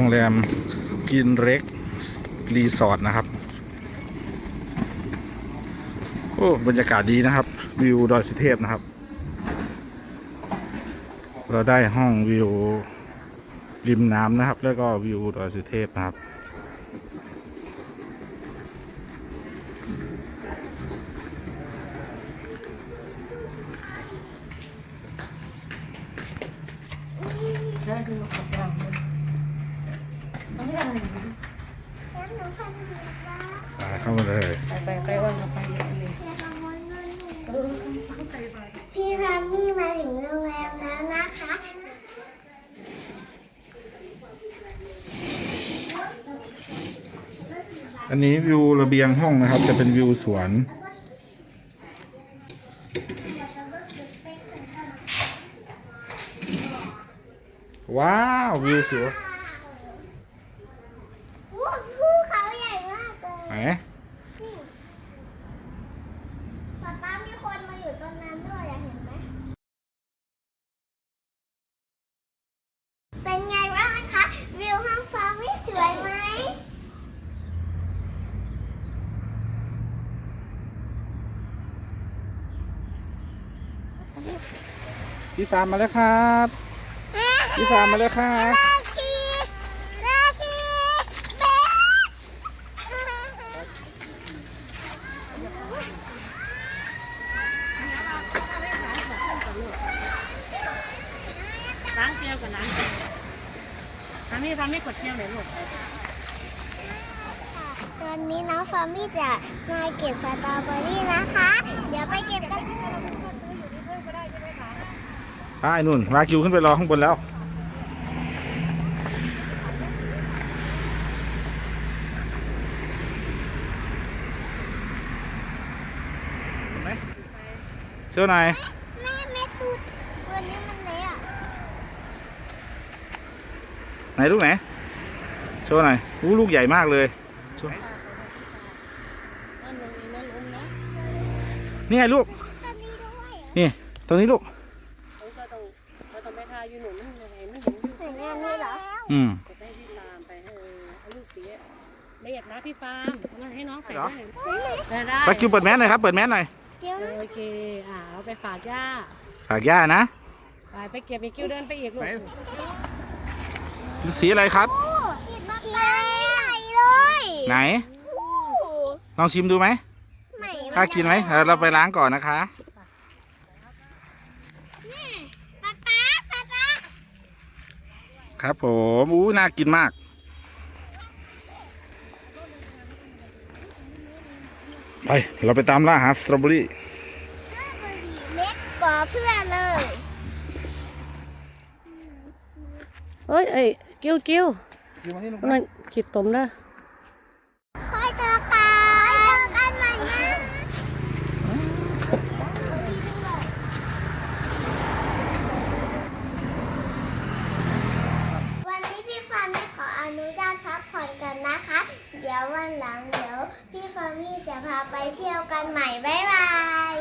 รงแรมกินเร็กรีสอร์ทนะครับ โอ้ บรรยากาศดีนะครับ วิวดอยสุเทพนะครับ เราได้ห้องวิวริมน้ำนะครับ แล้วก็วิวดอยสุเทพนะครับใช่คือขับรางเลยต้องไม่ได้อะไรนะ แล้วหนูพันหัวว่า อ่าเข้ามาเลย ไปไปไปว่าเราไปเลยอย่าขโมยเงินหนูเออเข้าไปไปพี่รามี่มาถึงโรงแรมแล้วนะคะ อันนี้วิวระเบียงห้องนะครับ จะเป็นวิวสวนว้าววิวสวย วู้ภูเขาใหญ่มากเลย ไหน นี่ ป๊าป๊ามีคนมาอยู่ตรงนั้นด้วยอะเห็นไหม เป็นไงบ้างคะ วิวห้องฟ้าไม่สวยไหม พี่ฟามมาแล้วครับ พี่ฟามมาแล้วครับ นาคีนาคีเบ๊ะ ล้างเกลียวกับล้างเกลียวทำนี่ทำนี่กดเกลียวไหนลูกวันนี้น้องฟาร์มี่จะมาเก็บสตรอเบอรี่นะคะ เดี๋ยวไปเก็บกันไปนุ่นวากิวขึ้นไปรอข้างบนแล้ว เชื่อหน่อยแม่แม่ตูดวันนี้มันเละอะไหนลูกไหนโชว์หน่อยอู้ลูกใหญ่มากเลยโชว์นั่นลงนั่นลงนะนี่ไงลูกตอนนี้ด้วยนี่ตรงนี้ลูกเขาก็ต้องเขาต้องไปทาอยู่หนุนนั่นไงไม่เห็นอยู่ไหนงานนี่เหรออืมกดให้พี่ฟาร์มไปเออเอาลูกสีละเอียดนะพี่ฟาร์มงั้นให้น้องใส่ได้ได้ได้วากิวเปิดแมสหน่อยครับเปิดแมสหน่อย เดี๋ยวโอเค อ่าเอาไปฝากย่า ฝากย่านะ ไปไปเก็บมีกิ้วเดินไปอีกลูก สีอะไรครับติดมากเลยใหญ่เลยไหน ลองชิมดูไหมใหม่กล้ากินไหมเออเราไปล้างก่อนนะคะป๊าป๊าป๊าป๊าครับผมอู้น่ากินมาก ไปเราไปตามล่าหาสตรอเบอรี่เล็กกว่าเพื่อนเลยเอ้ยเอ้ยกิ้วกิ้วมันขีดตมนะคอยเจอกันคอยเจอกันใหม่นะวันนี้พี่ฟาร์มไม่ขออนุญาตพักผ่อนกันนะคะ เดี๋ยววันหลังเดี๋ยวพี่ฟาร์มี่จะ พาไปเที่ยวกันใหม่ บ๊ายบาย